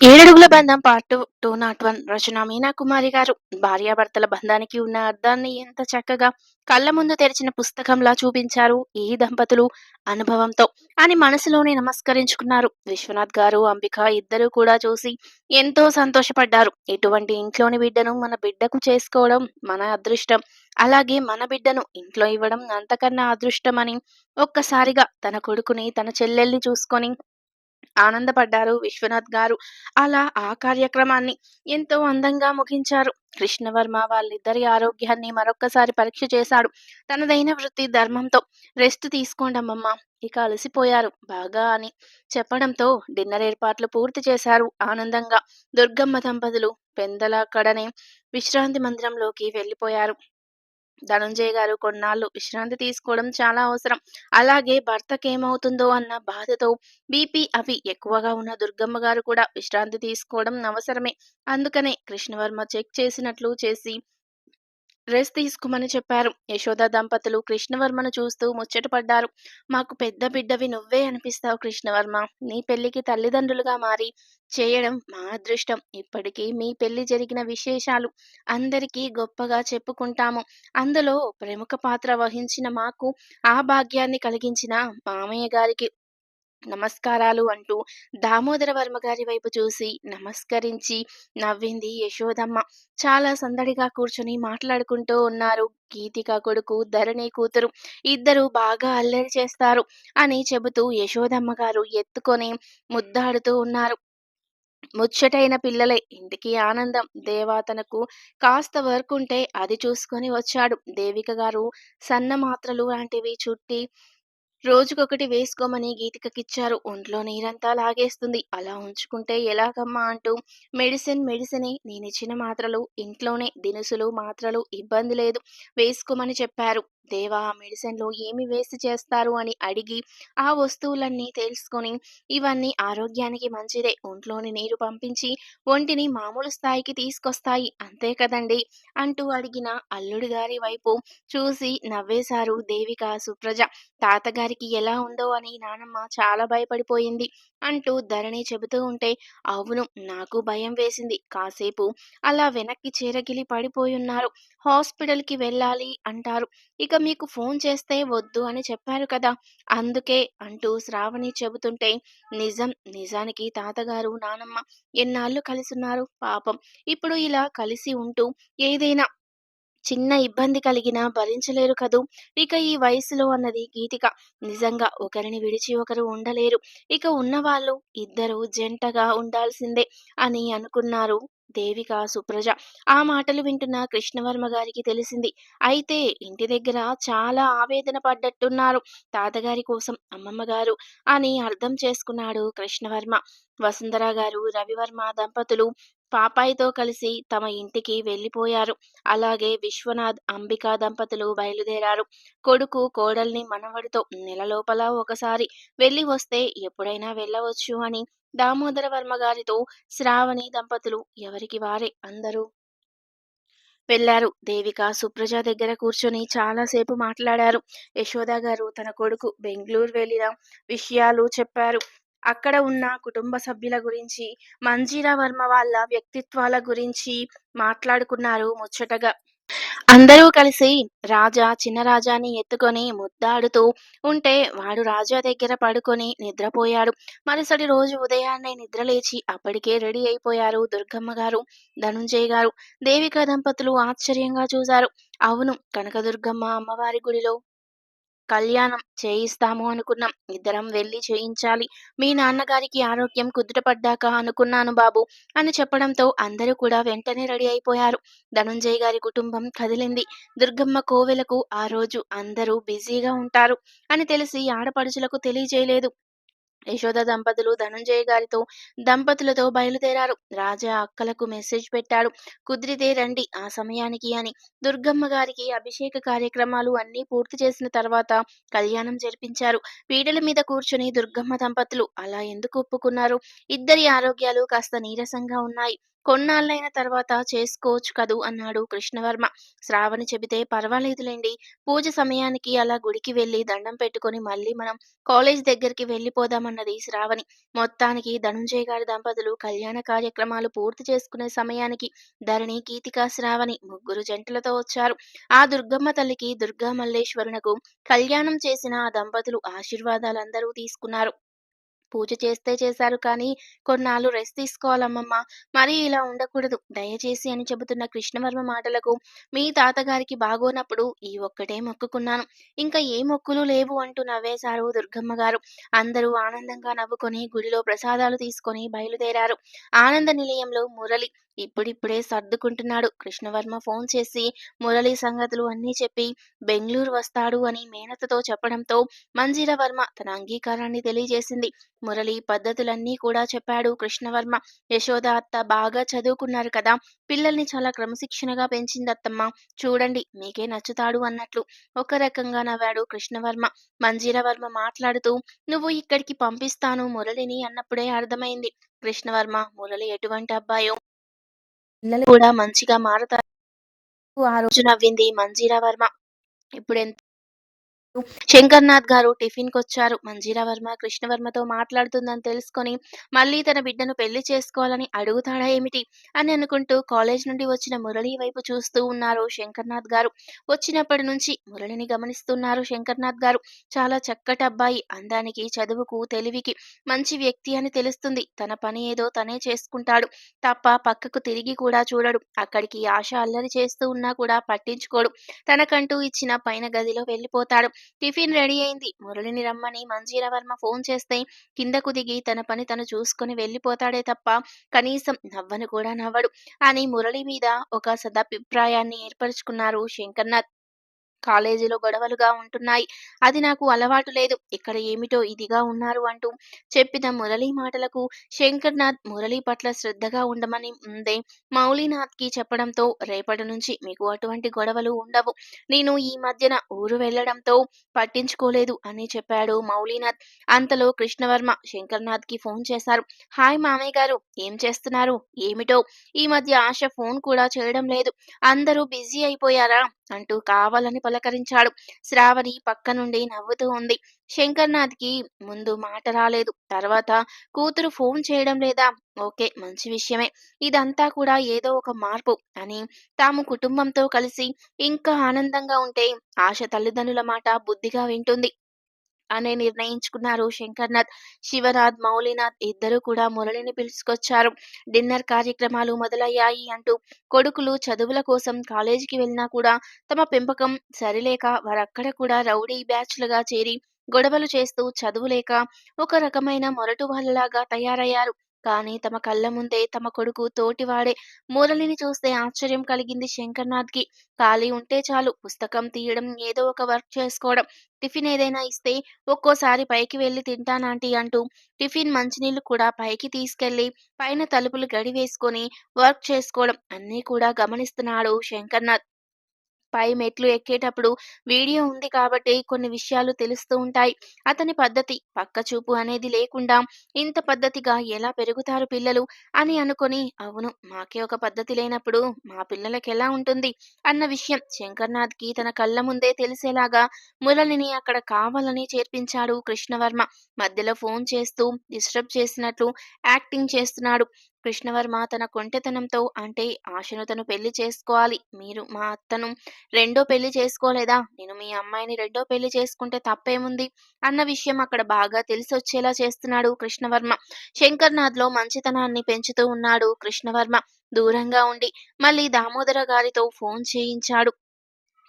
ఏడడుగుల బంధం part two not one రచన మీనాకుమారి గారు. భార్యాభర్తల బంధానికి ఉన్న అర్థాన్ని ఎంత చక్కగా కళ్ళ ముందు తెరిచిన పుస్తకంలా చూపించారు ఈ దంపతులు అనుభవంతో అని మనసులోనే నమస్కరించుకున్నారు. విశ్వనాథ్ గారు అంబిక ఇద్దరు కూడా చూసి ఎంతో సంతోషపడ్డారు. ఇటువంటి ఇంట్లోని బిడ్డను మన బిడ్డకు చేసుకోవడం మన అదృష్టం. అలాగే మన బిడ్డను ఇంట్లో ఇవ్వడం అంతకన్నా అదృష్టం అని ఒక్కసారిగా తన కొడుకుని తన చెల్లెల్ని చూసుకొని ఆనందపడ్డారు విశ్వనాథ్ గారు. అలా ఆ కార్యక్రమాన్ని ఎంతో అందంగా ముగించారు. కృష్ణవర్మ వాళ్ళిద్దరి ఆరోగ్యాన్ని మరొక్కసారి పరీక్ష చేశాడు. తనదైన వృత్తి ధర్మంతో రెస్ట్ తీసుకోండమ్మమ్మ. ఇక అలసిపోయారు. బాగా అని చెప్పడంతో డిన్నర్ ఏర్పాట్లు పూర్తి చేశారు ఆనందంగా. దుర్గమ్మ దంపతులు పెందల అక్కడనే విశ్రాంతి మందిరంలోకి వెళ్ళిపోయారు. ధనంజయ్ గారు కొన్నాళ్ళు విశ్రాంతి తీసుకోవడం చాలా అవసరం. అలాగే భర్తకి ఏమవుతుందో అన్న బాధతో బీపీ అవి ఎక్కువగా ఉన్న దుర్గమ్మ గారు కూడా విశ్రాంతి తీసుకోవడం అవసరమే. అందుకనే కృష్ణవర్మ చెక్ చేసినట్లు చేసి రెస్ట్ తీసుకోమని చెప్పారు. యశోద దంపతులు కృష్ణవర్మను చూస్తూ ముచ్చటపడ్డారు మాకు పెద్ద బిడ్డవి నువ్వే అనిపిస్తావు కృష్ణవర్మ. నీ పెళ్ళికి తల్లిదండ్రులుగా మారి చేయడం మా అదృష్టం. ఇప్పటికీ మీ పెళ్ళి జరిగిన విశేషాలు అందరికీ గొప్పగా చెప్పుకుంటాము. అందులో ప్రముఖ పాత్ర వహించిన మాకు ఆ భాగ్యాన్ని కలిగించిన మామయ్య గారికి నమస్కారాలు అంటూ దామోదర వర్మ గారి వైపు చూసి నమస్కరించి నవ్వింది యశోదమ్మ. చాలా సందడిగా కూర్చుని మాట్లాడుకుంటూ ఉన్నారు. గీతిక కొడుకు ధరణి కూతురు ఇద్దరు బాగా అల్లరి చేస్తారు అని చెబుతూ యశోదమ్మ గారు ఎత్తుకొని ముద్దాడుతూ ఉన్నారు. ముచ్చటైన పిల్లలే. ఇంటికి ఆనందం. దేవా తనకు కాస్త వర్క్ ఉంటే అది చూసుకొని వచ్చాడు. దేవిక గారు సన్న మాత్రలు లాంటివి చుట్టి రోజుకొకటి వేసుకోమని గీతికకిచ్చారు. ఒంట్లో నీరంతా లాగేస్తుంది. అలా ఉంచుకుంటే ఎలాగమ్మా అంటూ మెడిసిన్ మెడిసినే నేనిచ్చిన మాత్రలు. ఇంట్లోనే దినుసులు మాత్రలు ఇబ్బంది లేదు. వేసుకోమని చెప్పారు. దేవా ఆ మెడిసిన్లో ఏమి వేసి చేస్తారు అని అడిగి ఆ వస్తువులన్నీ తెలుసుకొని ఇవన్నీ ఆరోగ్యానికి మంచిదే. ఒంట్లోని నీరు పంపించి ఒంటిని మామూలు స్థాయికి తీసుకొస్తాయి. అంతే కదండి? అంటూ అడిగిన అల్లుడి గారి వైపు చూసి నవ్వేశారు దేవిక సుప్రజ. తాతగారికి ఎలా ఉందో అని నానమ్మ చాలా భయపడిపోయింది అంటూ ధరణి చెబుతూ ఉంటే అవును నాకు భయం వేసింది. కాసేపు అలా వెనక్కి చేరగిలి పడిపోయున్నారు హాస్పిటల్కి వెళ్ళాలి అంటారు. ఇక మీకు ఫోన్ చేస్తే వద్దు అని చెప్పారు కదా! అందుకే అంటూ శ్రావణి చెబుతుంటే నిజం నిజానికి తాతగారు నానమ్మ ఎన్నాళ్ళు కలిసున్నారు పాపం. ఇప్పుడు ఇలా కలిసి ఉంటూ ఏదైనా చిన్న ఇబ్బంది కలిగినా భరించలేరు కదూ? ఇక ఈ వయసులో అన్నది గీతిక. నిజంగా ఒకరిని విడిచి ఒకరు ఉండలేరు. ఇక ఉన్నవాళ్ళు ఇద్దరు జంటగా ఉండాల్సిందే అని అనుకున్నారు దేవిక సుప్రజ. ఆ మాటలు వింటున్న కృష్ణవర్మ గారికి తెలిసింది. అయితే ఇంటి దగ్గర చాలా ఆవేదన పడ్డట్టున్నారు తాతగారి కోసం అమ్మమ్మ గారు అని అర్థం చేసుకున్నాడు కృష్ణవర్మ. వసుంధర గారు రవివర్మ దంపతులు పాపాయితో కలిసి తమ ఇంటికి వెళ్ళిపోయారు. అలాగే విశ్వనాథ్ అంబికా దంపతులు బయలుదేరారు. కొడుకు కోడల్ని మనవడితో నెల లోపల ఒకసారి వెళ్ళి వస్తే ఎప్పుడైనా వెళ్ళవచ్చు అని దామోదర వర్మ గారితో శ్రావణి దంపతులు ఎవరికి వారే అందరూ వెళ్ళారు దేవిక సుప్రజ దగ్గర కూర్చొని చాలాసేపు మాట్లాడారు. యశోద గారు తన కొడుకు బెంగళూరు వెళ్ళిన విషయాలు చెప్పారు. అక్కడ ఉన్న కుటుంబ సభ్యుల గురించి మంజీరా వర్మ వాళ్ళ వ్యక్తిత్వాల గురించి మాట్లాడుకున్నారు ముచ్చటగా. అందరూ కలిసి రాజా చిన్న రాజాని ఎత్తుకొని ముద్దాడుతూ ఉంటే వాడు రాజా దగ్గర పడుకొని నిద్రపోయాడు. మరుసటి రోజు ఉదయాన్నే నిద్రలేచి అప్పటికే రెడీ అయిపోయారు దుర్గమ్మ గారు ధనుంజయ్ గారు. దేవిక దంపతులు ఆశ్చర్యంగా చూశారు. అవును కనకదుర్గమ్మ అమ్మవారి గుడిలో కళ్యాణం చేయిస్తాము అనుకున్నాం. ఇద్దరం వెళ్ళి చేయించాలి. మీ నాన్నగారికి ఆరోగ్యం కుదుటపడ్డాక అనుకున్నాను బాబు అని చెప్పడంతో అందరూ కూడా వెంటనే రెడీ అయిపోయారు. ధనుంజయ్ గారి కుటుంబం కదిలింది. దుర్గమ్మ కోవెలకు ఆ రోజు అందరూ బిజీగా ఉంటారు అని తెలిసి ఆడపడుచులకు తెలియజేయలేదు. యశోద దంపతులు ధనంజయ గారితో దంపతులతో బయలుదేరారు. రాజా అక్కలకు మెసేజ్ పెట్టాడు. కుదిరితే రండి ఆ సమయానికి అని. దుర్గమ్మ గారికి అభిషేక కార్యక్రమాలు అన్నీ పూర్తి చేసిన తర్వాత కళ్యాణం జరిపించారు. పీడల మీద కూర్చుని దుర్గమ్మ దంపతులు అలా ఎందుకు ఒప్పుకున్నారు? ఇద్దరి ఆరోగ్యాలు కాస్త నీరసంగా ఉన్నాయి. కొన్నాళ్ళైన తర్వాత చేసుకోవచ్చు కదూ అన్నాడు కృష్ణవర్మ. శ్రావణి చెబితే పర్వాలేదులేండి పూజ సమయానికి అలా గుడికి వెళ్ళి దండం పెట్టుకొని మళ్ళీ మనం కాలేజ్ దగ్గరికి వెళ్ళిపోదామన్నది శ్రావణి. మొత్తానికి ధనుంజయ్ గారి దంపతులు కళ్యాణ కార్యక్రమాలు పూర్తి చేసుకునే సమయానికి ధరణి, గీతిక, శ్రావణి ముగ్గురు జంటలతో వచ్చారు. ఆ దుర్గమ్మ తల్లికి, దుర్గా మల్లేశ్వరునకు కళ్యాణం చేసిన ఆ దంపతులు ఆశీర్వాదాలందరూ తీసుకున్నారు. పూజ చేస్తే చేశారు కానీ కొన్నాళ్ళు రెస్ట్ తీసుకోవాలమ్మమ్మ. మరీ ఇలా ఉండకూడదు దయచేసి అని చెబుతున్న కృష్ణవర్మ మాటలకు మీ తాతగారికి బాగోనప్పుడు ఈ ఒక్కటే మొక్కుకున్నాను. ఇంకా ఏ మొక్కులు లేవు అంటూ నవ్వేశారు దుర్గమ్మ గారు. అందరూ ఆనందంగా నవ్వుకొని గుడిలో ప్రసాదాలు తీసుకొని బయలుదేరారు. ఆనంద నిలయంలో మురళి ఇప్పుడిప్పుడే సర్దుకుంటున్నాడు. కృష్ణవర్మ ఫోన్ చేసి మురళి సంగతులు అన్నీ చెప్పి బెంగుళూరు వస్తాడు అని మేనతతో చెప్పడంతో మంజీర వర్మ తన అంగీకారాన్ని తెలియజేసింది. మురళి పద్ధతులన్నీ కూడా చెప్పాడు కృష్ణవర్మ. యశోద అత్త బాగా చదువుకున్నారు కదా! పిల్లల్ని చాలా క్రమశిక్షణగా పెంచింది అత్తమ్మ చూడండి మీకే నచ్చుతాడు అన్నట్లు ఒక రకంగా నవ్వాడు కృష్ణవర్మ. మంజీరవర్మ మాట్లాడుతూ నువ్వు ఇక్కడికి పంపిస్తాను మురళిని అన్నప్పుడే అర్థమైంది. కృష్ణవర్మ మురళి ఎటువంటి అబ్బాయో పిల్లలు కూడా మంచిగా మారతారు. ఆ రోజు నవ్వింది మంజీరా వర్మ. ఇప్పుడు ఎంత శంకర్నాథ్ గారు టిఫిన్ టిఫిన్‌కొచ్చారు. మంజీరా వర్మ కృష్ణవర్మతో మాట్లాడుతుందని తెలుసుకొని మళ్ళీ తన బిడ్డను పెళ్ళి చేసుకోవాలని అడుగుతాడా ఏమిటి అని అనుకుంటూ కాలేజ్ నుండి వచ్చిన మురళి వైపు చూస్తూ ఉన్నారు శంకర్నాథ్ గారు. వచ్చినప్పటి నుంచి మురళిని గమనిస్తున్నారు శంకర్నాథ్ గారు. చాలా చక్కటి అబ్బాయి. అందానికి, చదువుకు, తెలివికి మంచి వ్యక్తి అని తెలుస్తుంది. తన పని ఏదో తనే చేసుకుంటాడు తప్ప పక్కకు తిరిగి కూడా చూడడు. అక్కడికి ఆశ అల్లరి చేస్తూ ఉన్నా కూడా పట్టించుకోడు. తనకంటూ ఇచ్చిన పైన గదిలో వెళ్ళిపోతాడు. టిఫిన్ రెడీ అయింది. మురళిని రమ్మని మంజీరావర్మ ఫోన్ చేస్తే కిందకు దిగి తన పని తను చూసుకొని వెళ్ళిపోతాడే తప్ప కనీసం నవ్వను కూడా నవ్వడు అని మురళి మీద ఒక సదాభిప్రాయాన్ని ఏర్పరచుకున్నారు శంకర్నాథ్. కాలేజీలో గొడవలుగా ఉంటున్నాయి. అది నాకు అలవాటు లేదు. ఇక్కడ ఏమిటో ఇదిగా ఉన్నారు అంటూ చెప్పిన మురళీ మాటలకు శంకర్నాథ్ మురళీ పట్ల శ్రద్ధగా ఉండమని ముందే మౌళీనాథ్‌కి చెప్పడంతో రేపటి నుంచి మీకు అటువంటి గొడవలు ఉండవు. నేను ఈ మధ్యన ఊరు వెళ్ళడంతో పట్టించుకోలేదు అని చెప్పాడు మౌలీనాథ్ అంతలో కృష్ణవర్మ శంకర్నాథ్‌కి ఫోన్ చేశారు. హాయ్ మామయ్య గారు ఏం చేస్తున్నారు? ఏమిటో ఈ మధ్య ఆశ ఫోన్ కూడా చేయడం లేదు. అందరూ బిజీ అయిపోయారా? అంటూ కావాలని పలకరించాడు. శ్రావణి పక్క నుండి నవ్వుతూ ఉంది. శంకర్నాథ్‌కి ముందు మాట రాలేదు. తర్వాత కూతురు ఫోన్ చేయడం లేదా? ఓకే. మంచి విషయమే. ఇదంతా కూడా ఏదో ఒక మార్పు అని తాము కుటుంబంతో కలిసి ఇంకా ఆనందంగా ఉంటే ఆశ తల్లిదండ్రుల మాట బుద్ధిగా వింటుంది. అనే నిర్ణయించుకున్నారు శంకర్నాథ్. శివనాథ్, మౌలినాథ్ ఇద్దరు కూడా మురళిని పిలుచుకొచ్చారు. డిన్నర్ కార్యక్రమాలు మొదలయ్యాయి అంటూ కొడుకులు చదువుల కోసం కాలేజీకి వెళ్ళినా కూడా తమ పెంపకం సరిలేక వారక్కడ కూడా రౌడీ బ్యాచ్‌లుగా చేరి గొడవలు చేస్తూ చదువులేక ఒక రకమైన మొరటు వాళ్ళలాగా తయారయ్యారు. కానీ తమ కళ్ళ ముందే తమ కొడుకు తోటివాడే మురళిని చూస్తే ఆశ్చర్యం కలిగింది శంకర్నాథ్‌కి. ఖాళీ ఉంటే చాలు పుస్తకం తీయడం, ఏదో ఒక వర్క్ చేసుకోవడం. టిఫిన్ ఏదైనా ఇస్తే ఒక్కోసారి పైకి వెళ్ళి తింటానాంటీ అంటూ టిఫిన్, మంచినీళ్ళు కూడా పైకి తీసుకెళ్ళి పైన తలుపులు గడి వేసుకొని వర్క్ చేసుకోవడం అన్నీ కూడా గమనిస్తున్నాడు శంకర్నాథ్. పై మెట్లు ఎక్కేటప్పుడు వీడియో ఉంది కాబట్టి కొన్ని విషయాలు తెలుస్తూ ఉంటాయి. అతని పద్ధతి, పక్కచూపు అనేది లేకుండా ఇంత పద్ధతిగా ఎలా పెరుగుతారు పిల్లలు అని అనుకొని అవును మాకే ఒక పద్ధతి లేనప్పుడు మా పిల్లలకి ఎలా ఉంటుంది అన్న విషయం శంకర్నాథ్‌కి తన కళ్ళ ముందే తెలిసేలాగా మురళిని అక్కడ కావాలని చేర్పించాడు కృష్ణవర్మ. మధ్యలో ఫోన్ చేస్తూ డిస్టర్బ్ చేసినట్లు యాక్టింగ్ చేస్తున్నాడు. కృష్ణవర్మ తన కొంటెతనంతో అంటే ఆశను తను పెళ్ళి చేసుకోవాలి. మీరు మా అత్తను రెండో పెళ్ళి చేసుకోలేదా? నేను మీ అమ్మాయిని రెండో పెళ్ళి చేసుకుంటే తప్పేముంది? అన్న విషయం అక్కడ బాగా తెలిసి వచ్చేలా చేస్తున్నాడు కృష్ణవర్మ. శంకర్నాథ్‌లో మంచితనాన్ని పెంచుతూ ఉన్నాడు కృష్ణవర్మ. దూరంగా ఉండి మళ్ళీ దామోదర గారితో ఫోన్ చేయించాడు.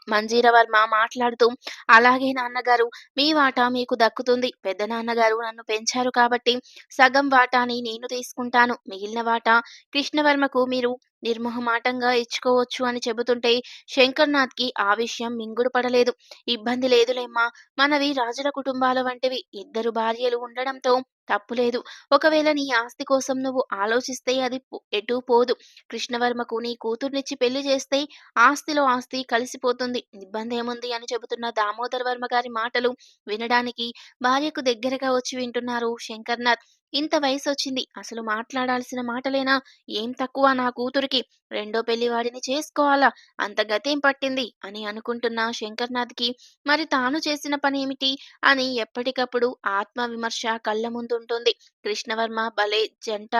మంజీర వర్మ మాట్లాడుతూ అలాగే నాన్నగారు మీ వాటా మీకు దక్కుతుంది. పెద్ద నాన్నగారు నన్ను పెంచారు కాబట్టి సగం వాటాని నేను తీసుకుంటాను. మిగిలిన వాటా కృష్ణవర్మకు మీరు నిర్మొహమాటంగా ఇచ్చుకోవచ్చు అని చెబుతుంటే శంకర్నాథ్‌కి ఆ విషయం మింగుడు పడలేదు. ఇబ్బంది లేదులేమ్మా! మనవి రాజుల కుటుంబాల వంటివి. ఇద్దరు భార్యలు ఉండడంతో తప్పులేదు. ఒకవేళ నీ ఆస్తి కోసం నువ్వు ఆలోచిస్తే అది ఎటు ఎటూ పోదు. కృష్ణవర్మకు నీ కూతుర్నిచ్చి పెళ్ళి చేస్తే ఆస్తిలో ఆస్తి కలిసిపోతుంది. ఇబ్బంది ఏముంది అని చెబుతున్న దామోదర్ వర్మ గారి మాటలు వినడానికి భార్యకు దగ్గరగా వచ్చి వింటున్నారు శంకర్నాథ్. ఇంత వయసు వచ్చింది అసలు మాట్లాడాల్సిన మాటలేనా? ఏం తక్కువ నా కూతురికి? రెండో పెళ్ళి వాడిని చేసుకోవాలా? అంత గతేం పట్టింది? అని అనుకుంటున్న శంకర్‌నాథ్‌కి మరి తాను చేసిన పని ఏమిటి అని ఎప్పటికప్పుడు ఆత్మవిమర్శ కళ్ళ ముందుంటుంది. కృష్ణవర్మ భలే జంట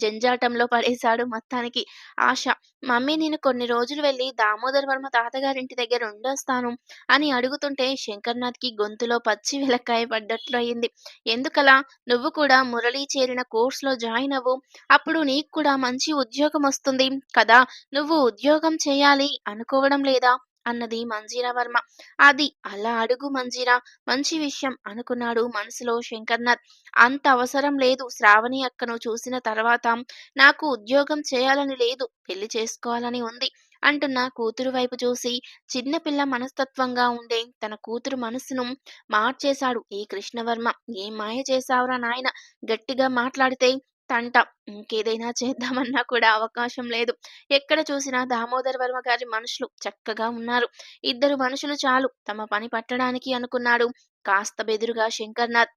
జంజాటంలో పడేశాడు మొత్తానికి. ఆశ మమ్మీ నేను కొన్ని రోజులు వెళ్ళి దామోదర్ వర్మ తాతగారింటి దగ్గర ఉండొస్తాను అని అడుగుతుంటే శంకర్‌నాథ్‌కి గొంతులో పచ్చి విలక్కాయ పడ్డట్లు అయింది. ఎందుకలా? నువ్వు కూడా మురళి చేరిన కోర్సులో జాయిన్ అవ్వు. అప్పుడు నీకు కూడా మంచి ఉద్యోగం వస్తుంది కదా! నువ్వు ఉద్యోగం చేయాలి అనుకోవడం లేదా? అన్నది మంజీరా వర్మ. అది అలా అడుగు మంజీరా మంచి విషయం అనుకున్నాడు మనసులో శంకర్‌నాథ్. అంత అవసరం లేదు శ్రావణి అక్కను చూసిన తర్వాత నాకు ఉద్యోగం చేయాలని లేదు. పెళ్ళి చేసుకోవాలని ఉంది. అంటున్న కూతురు వైపు చూసి చిన్నపిల్ల మనస్తత్వంగా ఉండే తన కూతురు మనసును మార్చేశాడు ఈ కృష్ణవర్మ. ఏం మాయ చేశావురా నాయన గట్టిగా మాట్లాడితే తంట. ఇంకేదైనా చేద్దామన్నా కూడా అవకాశం లేదు. ఎక్కడ చూసినా దామోదర్ వర్మ గారి మనుషులు చక్కగా ఉన్నారు. ఇద్దరు మనుషులు చాలు తమ పని పట్టడానికి అనుకున్నాడు కాస్త బెదురుగా శంకర్‌నాథ్.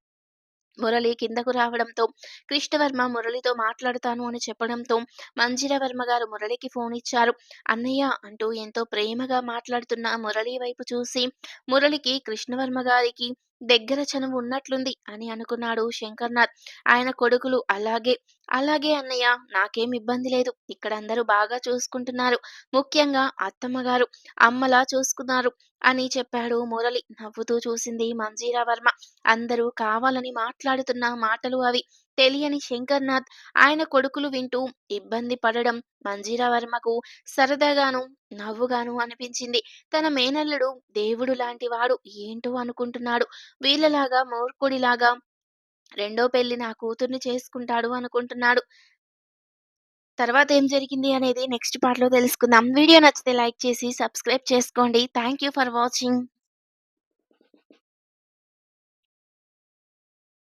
మురళి కిందకు రావడంతో కృష్ణవర్మ మురళితో మాట్లాడుతాను అని చెప్పడంతో మంజీరవర్మ గారు మురళికి ఫోన్ ఇచ్చారు. అన్నయ్య అంటూ ఎంతో ప్రేమగా మాట్లాడుతున్న మురళి వైపు చూసి మురళికి కృష్ణవర్మ గారికి దగ్గర చనువు ఉన్నట్లుంది అని అనుకున్నాడు శంకర్‌నాథ్. ఆయన కొడుకులు అలాగే అలాగే అన్నయ్య నాకేం ఇబ్బంది లేదు. ఇక్కడ అందరూ బాగా చూసుకుంటున్నారు. ముఖ్యంగా అత్తమ్మగారు అమ్మలా చూసుకున్నారు అని చెప్పాడు మురళి. నవ్వుతూ చూసింది మంజీరా వర్మ. అందరూ కావాలని మాట్లాడుతున్న మాటలు అవి. తెలియని శంకర్‌నాథ్ ఆయన కొడుకులు వింటూ ఇబ్బంది పడడం మంజీరా వర్మకు సరదాగాను, నవ్వుగాను అనిపించింది. తన మేనల్లుడు దేవుడు లాంటి వాడు ఏంటో అనుకుంటున్నాడు. వీళ్ళలాగా మూర్ఖుడిలాగా రెండో పెళ్ళి నా కూతుర్ని చేసుకుంటాడు అనుకుంటున్నాడు. తర్వాత ఏం జరిగింది అనేది నెక్స్ట్ పార్ట్‌లో తెలుసుకుందాం. వీడియో నచ్చితే లైక్ చేసి సబ్స్క్రైబ్ చేసుకోండి. Thank you for watching.